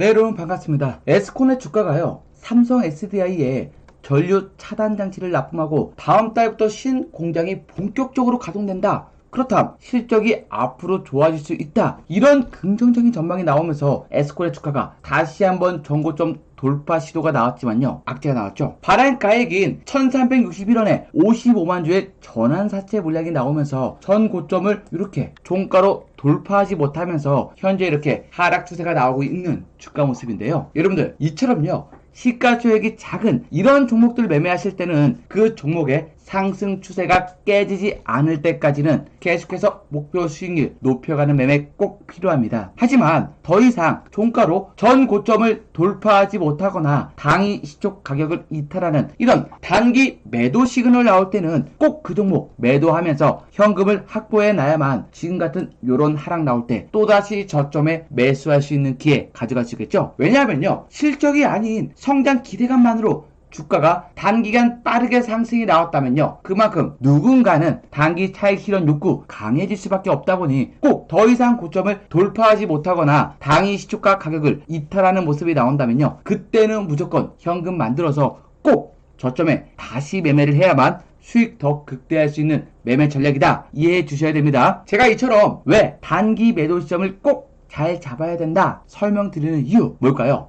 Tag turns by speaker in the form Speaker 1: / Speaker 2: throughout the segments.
Speaker 1: 네, 여러분 반갑습니다. 에스콘의 주가가요. 삼성 SDI에 전류 차단 장치를 납품하고 다음 달부터 신 공장이 본격적으로 가동된다. 그렇다면 실적이 앞으로 좋아질 수 있다. 이런 긍정적인 전망이 나오면서 에스콘의 주가가 다시 한번 전고점 돌파 시도가 나왔지만요. 악재가 나왔죠. 바람가액인 1361원에 55만 주의 전환 사채 물량이 나오면서 전 고점을 이렇게 종가로 돌파하지 못하면서 현재 이렇게 하락 추세가 나오고 있는 주가 모습인데요. 여러분들 이처럼요. 시가총액이 작은 이런 종목들 매매하실 때는 그 종목의 상승 추세가 깨지지 않을 때까지는 계속해서 목표 수익률 높여가는 매매 꼭 필요합니다. 하지만 더 이상 종가로 전 고점을 돌파하지 못하거나 당이 시초 가격을 이탈하는 이런 단기 매도 시그널 나올 때는 꼭 그 종목 매도하면서 현금을 확보해 놔야만 지금 같은 요런 하락 나올 때 또다시 저점에 매수할 수 있는 기회 가져갈 수 있겠죠. 왜냐하면요. 실적이 아닌 성장 기대감만으로 주가가 단기간 빠르게 상승이 나왔다면요. 그만큼 누군가는 단기 차익 실현 욕구 강해질 수밖에 없다 보니 꼭 더 이상 고점을 돌파하지 못하거나 당일 시초가 가격을 이탈하는 모습이 나온다면요. 그때는 무조건 현금 만들어서 꼭 저점에 다시 매매를 해야만 수익 더 극대화할 수 있는 매매 전략이다. 이해해 주셔야 됩니다. 제가 이처럼 왜 단기 매도 시점을 꼭 잘 잡아야 된다 설명드리는 이유 뭘까요?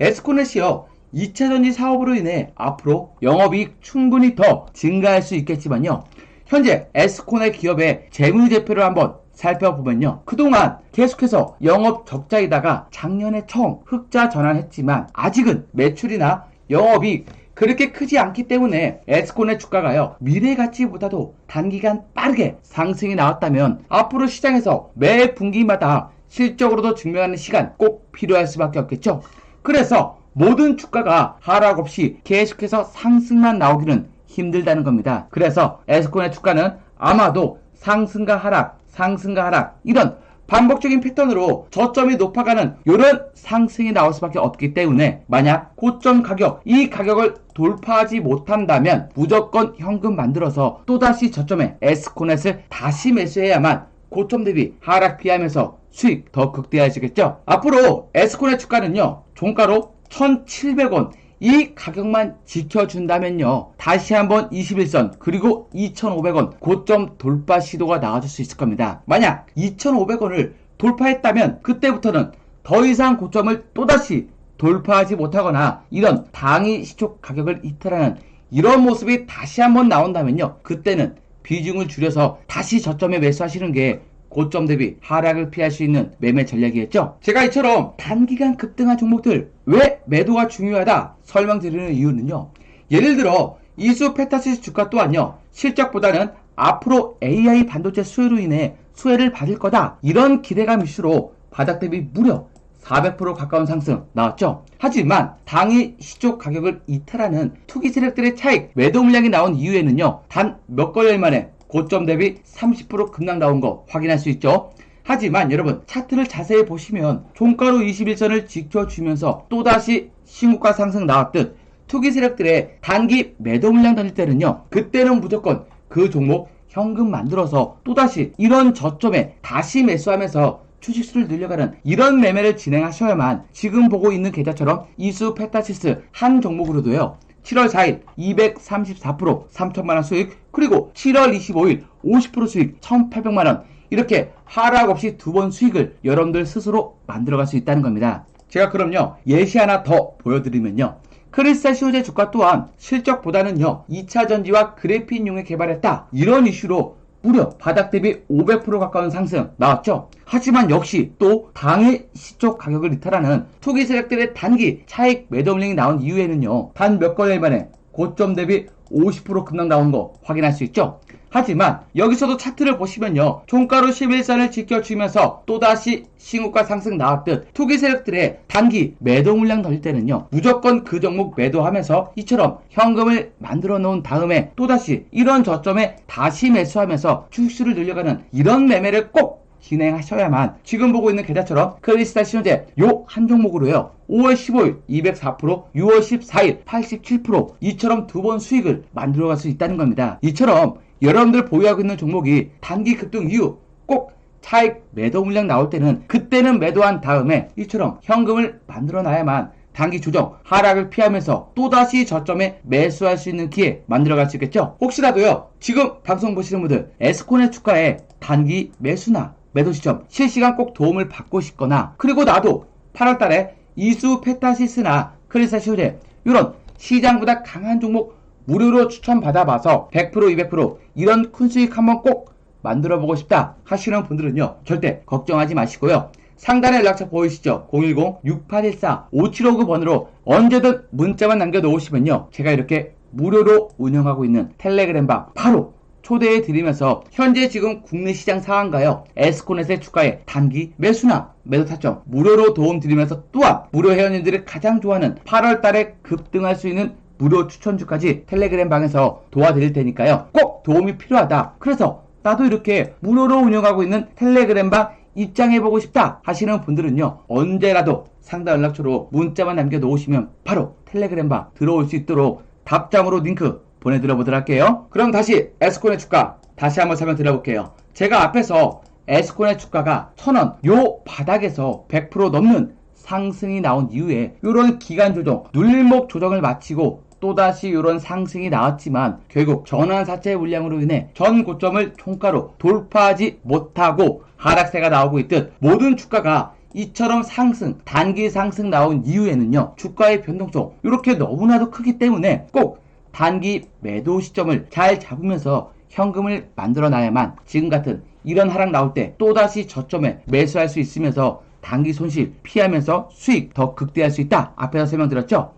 Speaker 1: 에스코넷이요. 2차 전지 사업으로 인해 앞으로 영업이익 충분히 더 증가할 수 있겠지만요. 현재 에스코넷 기업의 재무제표를 한번 살펴보면요. 그동안 계속해서 영업 적자이다가 작년에 처음 흑자 전환했지만 아직은 매출이나 영업이익 그렇게 크지 않기 때문에 에스콘의 주가가요 미래 가치보다도 단기간 빠르게 상승이 나왔다면 앞으로 시장에서 매 분기마다 실적으로도 증명하는 시간 꼭 필요할 수밖에 없겠죠. 그래서 모든 주가가 하락 없이 계속해서 상승만 나오기는 힘들다는 겁니다. 그래서 에스콘의 주가는 아마도 상승과 하락, 상승과 하락 이런 반복적인 패턴으로 저점이 높아가는 이런 상승이 나올 수밖에 없기 때문에 만약 고점 가격 이 가격을 돌파하지 못한다면 무조건 현금 만들어서 또다시 저점에 에스코넷을 다시 매수해야만 고점 대비 하락 피하면서 수익 더 극대화하시겠죠? 앞으로 에스코넷 주가는요 종가로 1,700원 이 가격만 지켜준다면요. 다시 한번 21선 그리고 2,500원 고점 돌파 시도가 나와줄 수 있을 겁니다. 만약 2,500원을 돌파했다면 그때부터는 더 이상 고점을 또다시 돌파하지 못하거나 이런 당일 시초 가격을 이탈하는 이런 모습이 다시 한번 나온다면요. 그때는 비중을 줄여서 다시 저점에 매수하시는 게 고점 대비 하락을 피할 수 있는 매매 전략이었죠. 제가 이처럼 단기간 급등한 종목들 왜 매도가 중요하다 설명드리는 이유는요. 예를 들어 이수 페타시스 주가 또한요. 실적보다는 앞으로 AI 반도체 수혜로 인해 수혜를 받을 거다. 이런 기대감 이슈로 바닥 대비 무려 400% 가까운 상승 나왔죠. 하지만 당일 시초 가격을 이탈하는 투기 세력들의 차익 매도 물량이 나온 이후에는요. 단 몇 거래일 만에 고점 대비 30% 급락 나온 거 확인할 수 있죠. 하지만 여러분 차트를 자세히 보시면 종가로 21선을 지켜주면서 또다시 신고가 상승 나왔듯 투기 세력들의 단기 매도 물량 던질 때는요 그때는 무조건 그 종목 현금 만들어서 또다시 이런 저점에 다시 매수하면서 주식수를 늘려가는 이런 매매를 진행하셔야만 지금 보고 있는 계좌처럼 이수 페타시스 한 종목으로도요 7월 4일 234% 3천만원 수익 그리고 7월 25일 50% 수익 1,800만원 이렇게 하락 없이 두 번 수익을 여러분들 스스로 만들어갈 수 있다는 겁니다. 제가 그럼요 예시 하나 더 보여드리면요. 크리스탈 시오제 주가 또한 실적보다는요 2차 전지와 그래핀용에 개발했다 이런 이슈로 무려 바닥 대비 500% 가까운 상승 나왔죠. 하지만 역시 또 당일 시초 가격을 이탈하는 투기 세력들의 단기 차익 매도 물량이 나온 이후에는요. 단 몇 거래일 만에 고점 대비 50% 급락 나온 거 확인할 수 있죠. 하지만 여기서도 차트를 보시면요. 종가로 11선을 지켜주면서 또다시 신고가 상승 나왔듯 투기 세력들의 단기 매도 물량 던질 때는요. 무조건 그 종목 매도하면서 이처럼 현금을 만들어 놓은 다음에 또다시 이런 저점에 다시 매수하면서 주식수를 늘려가는 이런 매매를 꼭 진행하셔야만 지금 보고 있는 계좌처럼 크리스탈 신호제 요 한 종목으로요. 5월 15일 204% 6월 14일 87% 이처럼 두 번 수익을 만들어갈 수 있다는 겁니다. 이처럼 여러분들 보유하고 있는 종목이 단기 급등 이후 꼭 차익 매도 물량 나올 때는 그때는 매도한 다음에 이처럼 현금을 만들어 놔야만 단기 조정 하락을 피하면서 또다시 저점에 매수할 수 있는 기회 만들어갈 수 있겠죠? 혹시라도요. 지금 방송 보시는 분들 에스콘의 주가에 단기 매수나 매도 시점 실시간 꼭 도움을 받고 싶거나 그리고 나도 8월달에 이수 페타시스나 크리사시우제 이런 시장보다 강한 종목 무료로 추천받아봐서 100% 200% 이런 큰 수익 한번 꼭 만들어 보고 싶다 하시는 분들은요 절대 걱정하지 마시고요. 상단에 연락처 보이시죠? 010-6814-5759 번으로 언제든 문자만 남겨놓으시면요 제가 이렇게 무료로 운영하고 있는 텔레그램 방 바로 초대해 드리면서 현재 지금 국내 시장 상한가요? 에스코넷의 주가에 단기 매수나 매도 타점 무료로 도움 드리면서 또한 무료 회원님들이 가장 좋아하는 8월 달에 급등할 수 있는 무료 추천주까지 텔레그램 방에서 도와드릴 테니까요. 꼭 도움이 필요하다. 그래서 나도 이렇게 무료로 운영하고 있는 텔레그램 방 입장해보고 싶다 하시는 분들은요 언제라도 상담 연락처로 문자만 남겨놓으시면 바로 텔레그램 방 들어올 수 있도록 답장으로 링크 보내드려 보도록 할게요. 그럼 다시 에스콘의 주가 다시 한번 설명드려 볼게요. 제가 앞에서 에스콘의 주가가 1000원 요 바닥에서 100% 넘는 상승이 나온 이후에 이런 기간 조정, 눌목 조정을 마치고 또다시 이런 상승이 나왔지만 결국 전환사채 물량으로 인해 전 고점을 총가로 돌파하지 못하고 하락세가 나오고 있듯 모든 주가가 이처럼 상승, 단기 상승 나온 이후에는요, 주가의 변동성, 이렇게 너무나도 크기 때문에 꼭 단기 매도 시점을 잘 잡으면서 현금을 만들어 놔야만 지금 같은 이런 하락 나올 때 또다시 저점에 매수할 수 있으면서 단기 손실 피하면서 수익 더 극대화할 수 있다. 앞에서 설명드렸죠?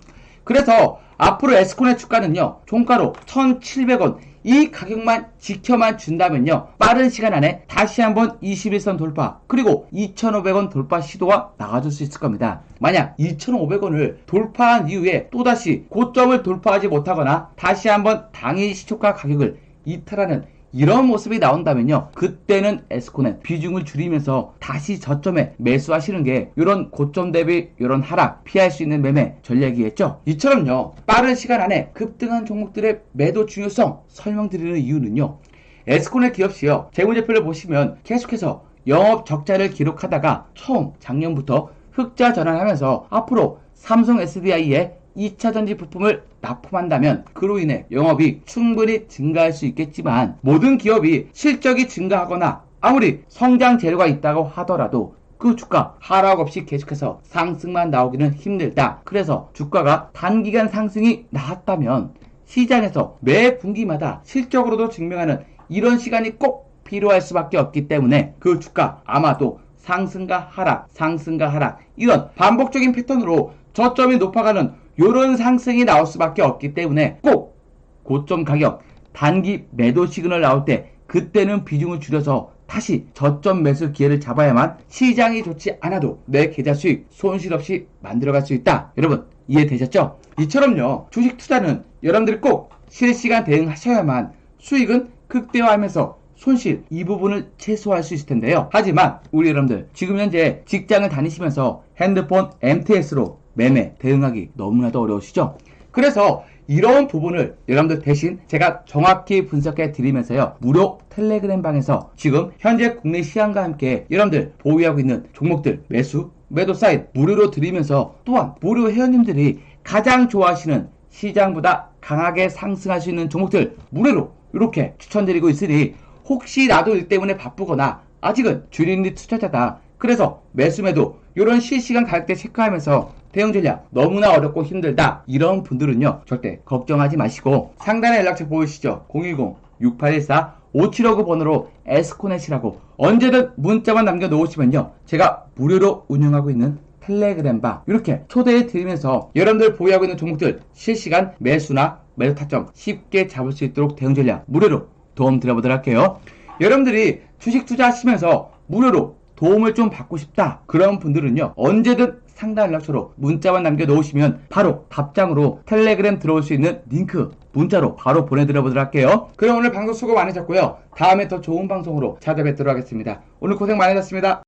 Speaker 1: 그래서 앞으로 에스콘의 주가는요, 종가로 1,700원, 이 가격만 지켜만 준다면요, 빠른 시간 안에 다시 한번 21선 돌파, 그리고 2,500원 돌파 시도가 나와줄 수 있을 겁니다. 만약 2,500원을 돌파한 이후에 또다시 고점을 돌파하지 못하거나 다시 한번 당일 시초가 가격을 이탈하는 이런 모습이 나온다면요. 그때는 에스코넷 비중을 줄이면서 다시 저점에 매수하시는 게 이런 고점 대비 이런 하락 피할 수 있는 매매 전략이겠죠. 이처럼요. 빠른 시간 안에 급등한 종목들의 매도 중요성 설명드리는 이유는요. 에스코넷 기업시요. 재무제표를 보시면 계속해서 영업 적자를 기록하다가 처음 작년부터 흑자 전환하면서 앞으로 삼성 SDI에 2차 전지 부품을 납품한다면 그로 인해 영업이 충분히 증가할 수 있겠지만 모든 기업이 실적이 증가하거나 아무리 성장 재료가 있다고 하더라도 그 주가 하락 없이 계속해서 상승만 나오기는 힘들다. 그래서 주가가 단기간 상승이 나왔다면 시장에서 매 분기마다 실적으로도 증명하는 이런 시간이 꼭 필요할 수밖에 없기 때문에 그 주가 아마도 상승과 하락, 상승과 하락 이런 반복적인 패턴으로 저점이 높아가는 이런 상승이 나올 수밖에 없기 때문에 꼭 고점 가격 단기 매도 시그널 나올 때 그때는 비중을 줄여서 다시 저점 매수 기회를 잡아야만 시장이 좋지 않아도 내 계좌 수익 손실 없이 만들어갈 수 있다. 여러분 이해되셨죠? 이처럼요 주식 투자는 여러분들이 꼭 실시간 대응하셔야만 수익은 극대화하면서 손실 이 부분을 최소화할 수 있을 텐데요. 하지만 우리 여러분들 지금 현재 직장을 다니시면서 핸드폰 MTS로 매매 대응하기 너무나도 어려우시죠? 그래서 이런 부분을 여러분들 대신 제가 정확히 분석해 드리면서요. 무료 텔레그램 방에서 지금 현재 국내 시장과 함께 여러분들 보유하고 있는 종목들 매수, 매도 사인 무료로 드리면서 또한 무료 회원님들이 가장 좋아하시는 시장보다 강하게 상승할 수 있는 종목들 무료로 이렇게 추천드리고 있으니 혹시 나도 일 때문에 바쁘거나 아직은 주린리 투자자다. 그래서 매수 매도 이런 실시간 가격대 체크하면서 대응 전략 너무나 어렵고 힘들다. 이런 분들은요. 절대 걱정하지 마시고 상단에 연락처 보이시죠? 010-6814-5759 번호로 에스코넷이라고 언제든 문자만 남겨놓으시면요. 제가 무료로 운영하고 있는 텔레그램 방 이렇게 초대해 드리면서 여러분들 보유하고 있는 종목들 실시간 매수나 매도 타점 쉽게 잡을 수 있도록 대응 전략 무료로 도움 드려보도록 할게요. 여러분들이 주식 투자하시면서 무료로 도움을 좀 받고 싶다. 그런 분들은요. 언제든 상담 연락처로 문자만 남겨 놓으시면 바로 답장으로 텔레그램 들어올 수 있는 링크 문자로 바로 보내드려 보도록 할게요. 그럼 오늘 방송 수고 많으셨고요. 다음에 더 좋은 방송으로 찾아뵙도록 하겠습니다. 오늘 고생 많으셨습니다.